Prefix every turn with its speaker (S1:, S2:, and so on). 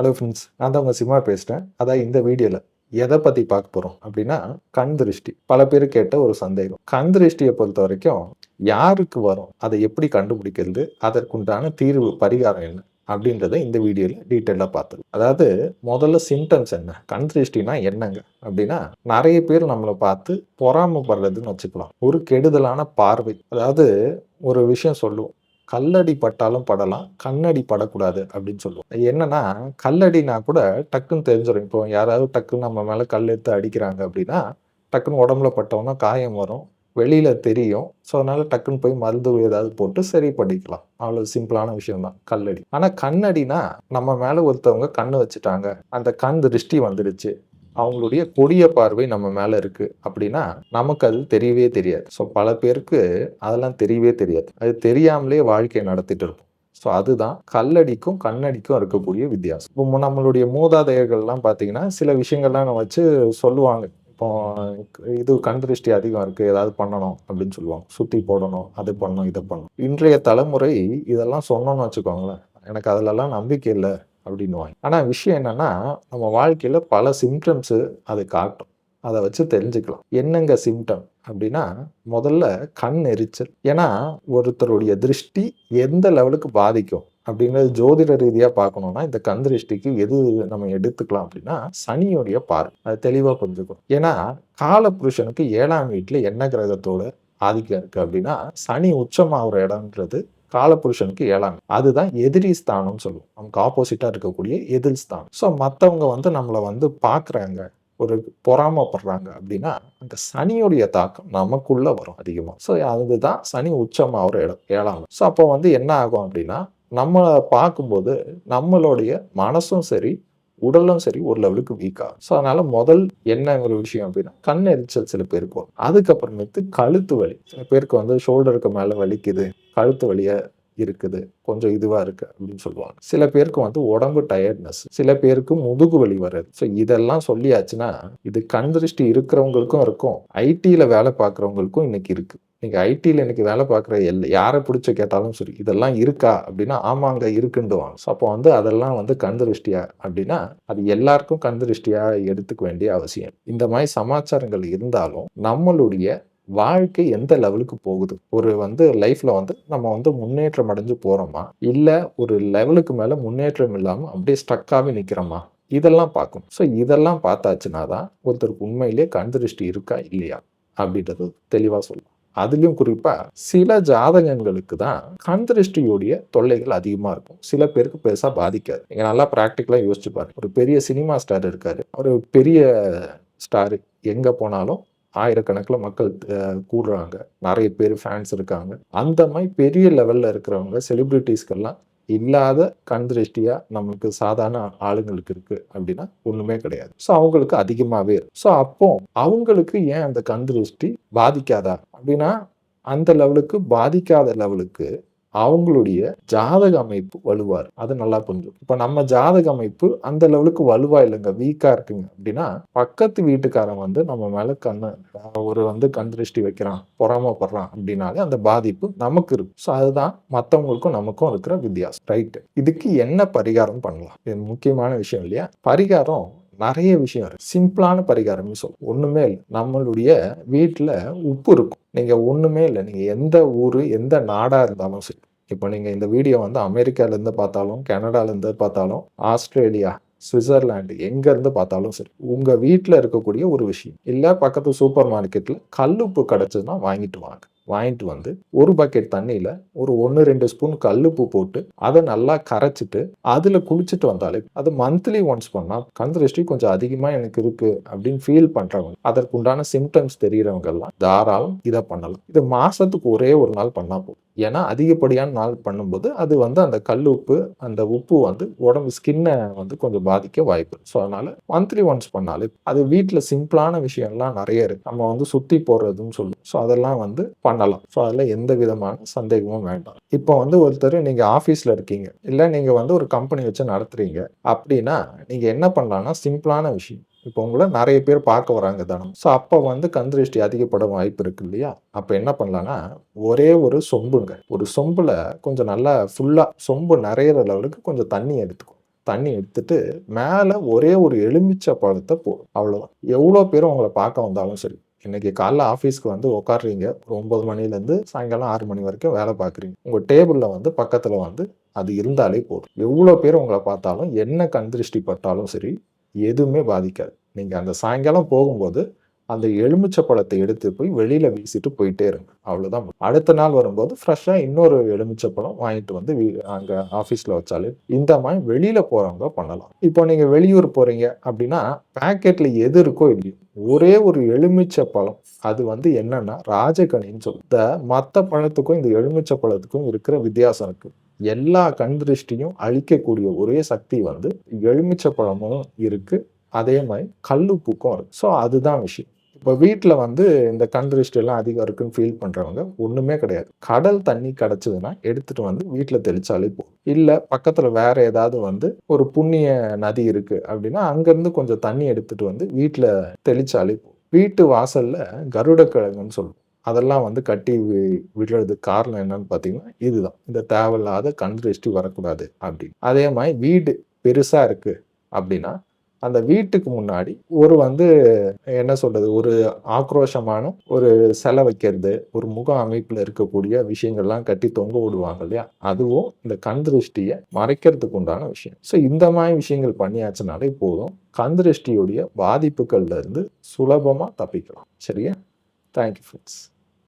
S1: Hello friends நான் தான் உங்கள் சிம்மா பேசுகிறேன் அதான் இந்த வீடியோவில் எதை பற்றி பார்க்க போகிறோம் அப்படின்னா கண் திருஷ்டி. பல பேர் கேட்ட ஒரு சந்தேகம். கண் திருஷ்டியை பொறுத்த வரைக்கும் யாருக்கு வரும்? அதை எப்படி கண்டுபிடிக்கிறது? அதற்குண்டான தீர்வு பரிகாரம் என்ன? அப்படின்றத இந்த வீடியோவில் டீட்டெயிலாக பார்த்துருவோம் அதாவது முதல்ல சிம்டம்ஸ் என்ன? கண் திருஷ்டினா என்னங்க? அப்படின்னா நிறைய பேர் நம்மளை பார்த்து பொறாமப்படுறதுன்னு வச்சுக்கலாம். ஒரு கெடுதலான பார்வை. அதாவது ஒரு விஷயம் சொல்லுவோம். கல்லடி பட்டாலும் படலாம் கண்ணடி படக்கூடாது அப்படின்னு சொல்லுவோம். என்னன்னா கல்லடினா கூட டக்குன்னு தெரிஞ்சிடும் இப்போ யாராவது டக்குன்னு நம்ம மேலே கல் எடுத்து அடிக்கிறாங்க அப்படின்னா டக்குன்னு உடம்புல பட்டோம்னா காயம் வரும் வெளியில தெரியும். ஸோ அதனால டக்குன்னு போய் மருந்து ஏதாவது போட்டு சரி பண்ணிக்கலாம். அவ்வளோ சிம்பிளான விஷயம் தான் கல்லடி. ஆனால் கண்ணடினா நம்ம மேலே ஒருத்தவங்க கண்ணு வச்சுட்டாங்க. அந்த கண் திருஷ்டி வந்துடுச்சு அவங்களுடைய கொடிய பார்வை நம்ம மேலே இருக்கு அப்படின்னா நமக்கு அது தெரியவே தெரியாது. ஸோ பல பேருக்கு அதெல்லாம் தெரியவே தெரியாது. அது தெரியாமலே வாழ்க்கையை நடத்திட்டு இருப்போம். ஸோ அதுதான் கல்லடிக்கும் கண்ணடிக்கும் இருக்கக்கூடிய வித்தியாசம். இப்போ நம்மளுடைய மூதாதையர்கள்லாம் பார்த்தீங்கன்னா சில விஷயங்கள்லாம் வச்சு சொல்லுவாங்க. இப்போ இது கண் திருஷ்டி அதிகம் இருக்குது ஏதாவது பண்ணணும் அப்படின்னு சொல்லுவாங்க. சுற்றி போடணும் அது பண்ணணும் இதை பண்ணணும். இன்றைய தலைமுறை இதெல்லாம் சொன்னோம்னு வச்சுக்கோங்களேன். எனக்கு அதிலெல்லாம் நம்பிக்கை இல்லை. அப்படின்னுவாங்க. ஆனால் விஷயம் என்னென்னா நம்ம வாழ்க்கையில் பல சிம்டம்ஸு அது காட்டும். அதை வச்சு தெரிஞ்சுக்கலாம். என்னங்க சிம்டம் அப்படின்னா முதல்ல கண் எரிச்சல். ஏன்னா ஒருத்தருடைய திருஷ்டி எந்த லெவலுக்கு பாதிக்கும் அப்படிங்கிறது ஜோதிட ரீதியாக பார்க்கணும்னா இந்த கண் திருஷ்டிக்கு எது நம்ம எடுத்துக்கலாம் அப்படின்னா சனியுடைய பார்வை. அது தெளிவாக புரிஞ்சுக்கணும். ஏன்னா காலபுருஷனுக்கு ஏழாம் வீட்டில் என்ன கிரகத்தோட ஆதிக்கம் இருக்குது அப்படின்னா சனி உச்சமாகிற இடம்ன்றது காலபுருஷனுக்கு ஏழாம் அதுதான் எதிரி ஸ்தானம்னு சொல்லுவோம். நமக்கு ஆப்போசிட்டாக இருக்கக்கூடிய எதிர் ஸ்தானம். ஸோ மற்றவங்க வந்து நம்மளை வந்து பார்க்குறாங்க ஒரு பொறாமப்படுறாங்க அப்படின்னா அந்த சனியுடைய தாக்கம் நமக்குள்ள வரும் அதிகமாக ஸோ அதுதான் சனி உச்சமாக ஒரு இடம் ஏழாம் ஸோ அப்போ வந்து என்ன ஆகும் அப்படின்னா நம்மளை பார்க்கும்போது நம்மளுடைய மனசும் சரி உடலும் சரி ஒரு லெவலுக்கு வீக் ஆகும். ஸோ அதனால முதல் என்ன ஒரு விஷயம் அப்படின்னா கண் எரிச்சல் சில பேருக்கு வரும். அதுக்கப்புறமேட்டு கழுத்து வலி. சில பேருக்கு வந்து ஷோல்டருக்கு மேலே வலிக்குது கழுத்து வலிய இருக்குது. கொஞ்சம் இதுவாக இருக்கு அப்படின்னு சொல்லுவாங்க. சில பேருக்கு வந்து உடம்பு டயர்ட்னஸ் சில பேருக்கு முதுகு வலி வருது ஸோ இதெல்லாம் சொல்லியாச்சுன்னா இது கண் திருஷ்டி இருக்கிறவங்களுக்கும் இருக்கும். ஐடியில் வேலை பார்க்குறவங்களுக்கும் இன்னைக்கு இருக்குது நீங்கள் ஐடியில் இன்னைக்கு வேலை பார்க்குற எல் யாரை பிடிச்ச கேட்டாலும் சரி இதெல்லாம் இருக்கா அப்படின்னா ஆமாங்க இருக்குண்டுவாங்க ஸோ அப்போ வந்து அதெல்லாம் வந்து கண் திருஷ்டியா அப்படின்னா அது எல்லாருக்கும் கண்திருஷ்டியாக எடுத்துக்க வேண்டிய அவசியம். இந்த மாதிரி சமாச்சாரங்கள் இருந்தாலும் நம்மளுடைய வாழ்க்கை எந்த லெவலுக்கு போகுது? ஒரு வந்து லைஃப்ல வந்து நம்ம வந்து முன்னேற்றம் அடைஞ்சு போறோமா? இல்ல ஒரு லெவலுக்கு மேல முன்னேற்றம் இல்லாம அப்படியே ஸ்டக்காவே நிக்கிறோமா? இதெல்லாம் பார்க்கும் ஸோ இதெல்லாம் பார்த்தாச்சுன்னா தான் ஒருத்தருக்கு உண்மையிலே கண் திருஷ்டி இருக்கா? இல்லையா? அப்படின்றது தெளிவாக சொல்லலாம் அதுலேயும் குறிப்பாக சில ஜாதகங்களுக்கு தான் கண் திருஷ்டியுடைய தொல்லைகள் அதிகமாக இருக்கும். சில பேருக்கு பெருசாக பாதிக்காது. நீங்கள் நல்லா ப்ராக்டிக்கலாக யோசிச்சு பாருங்க. ஒரு பெரிய சினிமா ஸ்டார் இருக்காரு. ஒரு பெரிய ஸ்டாரு எங்கே போனாலும் ஆயிரக்கணக்கில் மக்கள் கூடுறாங்க. நிறைய பேர் ஃபேன்ஸ் இருக்காங்க. அந்த மாதிரி பெரிய லெவலில் இருக்கிறவங்க செலிப்ரிட்டிஸ்க்கெல்லாம் இல்லாத கண் திருஷ்டியாக நமக்கு சாதாரண ஆளுங்களுக்கு இருக்குது அப்படின்னா ஒன்றுமே கிடையாது. ஸோ அவங்களுக்கு அதிகமாகவே இருக்கும் ஸோ அப்போ அவங்களுக்கு ஏன் அந்த கண் திருஷ்டி பாதிக்காதா? அப்படின்னா அந்த லெவலுக்கு பாதிக்காத லெவலுக்கு அவங்களுடைய ஜாதக அமைப்பு வலுவார் அது நல்லா புரிஞ்சும் இப்போ நம்ம ஜாதக அமைப்பு அந்த லெவலுக்கு வலுவா இல்லைங்க வீக்கா இருக்குங்க. அப்படின்னா பக்கத்து வீட்டுக்காரன் வந்து நம்ம மேல கண்ணு ஒரு வந்து கண் திருஷ்டி வைக்கிறான் பொறாமப்படுறான் அப்படின்னாலே அந்த பாதிப்பு நமக்கு இருக்கும். ஸோ அதுதான் மற்றவங்களுக்கும் நமக்கும் இருக்கிற வித்தியாசம். ரைட்டு இதுக்கு என்ன பரிகாரம் பண்ணலாம்? இது முக்கியமான விஷயம் இல்லையா? பரிகாரம் நிறைய விஷயம் இருக்கு. சிம்பிளான பரிகாரம்னு சொல்லும் ஒண்ணுமே இல்லை. நம்மளுடைய வீட்டில் உப்பு இருக்கும். நீங்க ஒண்ணுமே இல்லை. நீங்க எந்த ஊர் எந்த நாடா இருந்தாலும் சரி. இப்போ நீங்க இந்த வீடியோ வந்து அமெரிக்கால இருந்து பார்த்தாலும் கனடால இருந்து பார்த்தாலும் ஆஸ்திரேலியா சுவிட்சர்லாண்டு எங்க இருந்து பார்த்தாலும் சரி உங்க வீட்டில் இருக்கக்கூடிய ஒரு விஷயம். இல்லை பக்கத்து சூப்பர் மார்க்கெட்ல கல்லுப்பு கிடைச்சதுன்னா வாங்கிட்டு வாங்க. வாங்கிட்டு வந்து ஒரு பக்கெட் தண்ணியில் ஒரு ஒன்று ரெண்டு ஸ்பூன் கல்லுப்பு போட்டு அதை நல்லா கரைச்சிட்டு அதில் குளிச்சுட்டு வந்தாலே அது மந்த்லி ஒன்ஸ் பண்ணால் கண் திருஷ்டி கொஞ்சம் அதிகமாக எனக்கு இருக்குது அப்படின்னு ஃபீல் பண்ணுறவங்க அதற்குண்டான சிம்டம்ஸ் தெரிகிறவங்கெல்லாம் தாராளம் இதை பண்ணலாம். இது மாதத்துக்கு ஒரே ஒரு நாள் பண்ணால் போதும். ஏன்னா அதிகப்படியான நாள் பண்ணும்போது அது வந்து அந்த கல் உப்பு அந்த உப்பு வந்து உடம்பு ஸ்கின்னை வந்து கொஞ்சம் பாதிக்க வாய்ப்பு ஸோ அதனால மந்த்லி ஒன்ஸ் பண்ணாலே அது வீட்டில் சிம்பிளான விஷயம்லாம் நிறைய இருக்கு. நம்ம வந்து சுற்றி போடுறதுன்னு சொல்லுவோம். ஸோ அதெல்லாம் வந்து பண்ணலாம். ஸோ அதில் எந்த விதமான சந்தேகமும் வேண்டாம். இப்போ வந்து ஒருத்தர் நீங்கள் ஆஃபீஸில் இருக்கீங்க. இல்லை நீங்கள் வந்து ஒரு கம்பெனி வச்சு நடத்துகிறீங்க அப்படின்னா நீங்கள் என்ன பண்ணலாம்னா சிம்பிளான விஷயம். இப்போ உங்களை நிறைய பேர் பார்க்க வராங்க தானம் ஸோ அப்போ வந்து கந்திருஷ்டி அதிகப்பட வாய்ப்பு இருக்கு இல்லையா? அப்போ என்ன பண்ணலான்னா ஒரே ஒரு சொம்புங்க. ஒரு சொம்பில் கொஞ்சம் நல்லா ஃபுல்லாக சொம்பு நிறையிற லெவலுக்கு கொஞ்சம் தண்ணி எடுத்துக்கும் தண்ணி எடுத்துட்டு மேலே ஒரே ஒரு எலுமிச்சை பழத்தை போடும் அவ்வளோதான் எவ்வளோ பேர் உங்களை பார்க்க வந்தாலும் சரி. இன்னைக்கு காலைல ஆஃபீஸ்க்கு வந்து உட்காடுறீங்க ஒரு ஒன்பது மணிலேருந்து சாயங்காலம் ஆறு மணி வரைக்கும் வேலை பார்க்குறீங்க. உங்கள் டேபிளில் வந்து பக்கத்தில் வந்து அது இருந்தாலே போதும். எவ்வளோ பேர் உங்களை பார்த்தாலும் என்ன கண் திருஷ்டி பட்டாலும் சரி எதுவுமே பாதிக்காது. நீங்கள் அந்த சாயங்காலம் போகும்போது அந்த எலுமிச்சை பழத்தை எடுத்து போய் வெளியில வீசிட்டு போயிட்டே இருங்க அவ்வளவுதான். அடுத்த நாள் வரும்போது ஃப்ரெஷ்ஷா இன்னொரு எலுமிச்சை பழம் வாங்கிட்டு வந்து வீ- அங்க ஆபீஸ்ல வச்சாலே இந்த மாதிரி வெளியில போறவங்க பண்ணலாம். இப்போ நீங்க வெளியூர் போறீங்க அப்படின்னா பேக்கெட்ல எது இருக்கோ இல்லையோ ஒரே ஒரு எலுமிச்சை பழம். அது வந்து என்னன்னா ராஜகனின்னு சொல்லுது மற்ற பழத்துக்கும் இந்த எலுமிச்சை பழத்துக்கும் இருக்கிற வித்தியாசம் இருக்கு. எல்லா கண் திருஷ்டியும் அழிக்கக்கூடிய ஒரே சக்தி வந்து எலுமிச்சை பழமும் இருக்கு. அதே மாதிரி கல்லுப்புக்கும் இருக்கு. ஸோ அதுதான் விஷயம். இப்போ வீட்டில் வந்து இந்த கண் திருஷ்டி எல்லாம் அதிகம் இருக்குன்னு ஃபீல் பண்ணுறவங்க ஒன்றுமே கிடையாது. கடல் தண்ணி கிடச்சதுன்னா எடுத்துகிட்டு வந்து வீட்டில் தெளிச்சாலே போதும். இல்லை பக்கத்தில் வேற ஏதாவது வந்து ஒரு புண்ணிய நதி இருக்குது அப்படின்னா அங்கேருந்து கொஞ்சம் தண்ணி எடுத்துகிட்டு வந்து வீட்டில் தெளிச்சாலே போதும். வீட்டு வாசலில் கருடக்கிழங்குன்னு சொல்லுவோம். அதெல்லாம் வந்து கட்டி வி- விடுறதுக்கு காரணம் என்னன்னு பார்த்தீங்கன்னா இதுதான். இந்த தேவையில்லாத கண் திருஷ்டி வரக்கூடாது அப்படின்னு. அதே மாதிரி வீடு பெருசாக இருக்குது அப்படின்னா அந்த வீட்டுக்கு முன்னாடி ஒரு வந்து என்ன சொல்றது ஒரு ஆக்ரோஷமான ஒரு சிலை வைக்கிறது ஒரு முக அமைப்புல இருக்கக்கூடிய விஷயங்கள்லாம் கட்டி தொங்க விடுவாங்க இல்லையா? அதுவும் இந்த கண் திருஷ்டியை மறைக்கிறதுக்கு உண்டான விஷயம். ஸோ இந்த மாதிரி விஷயங்கள் பண்ணியாச்சுனாலே போதும். கண் திருஷ்டியுடைய பாதிப்புகள்ல இருந்து சுலபமா தப்பிக்கலாம். சரியா? Thank you friends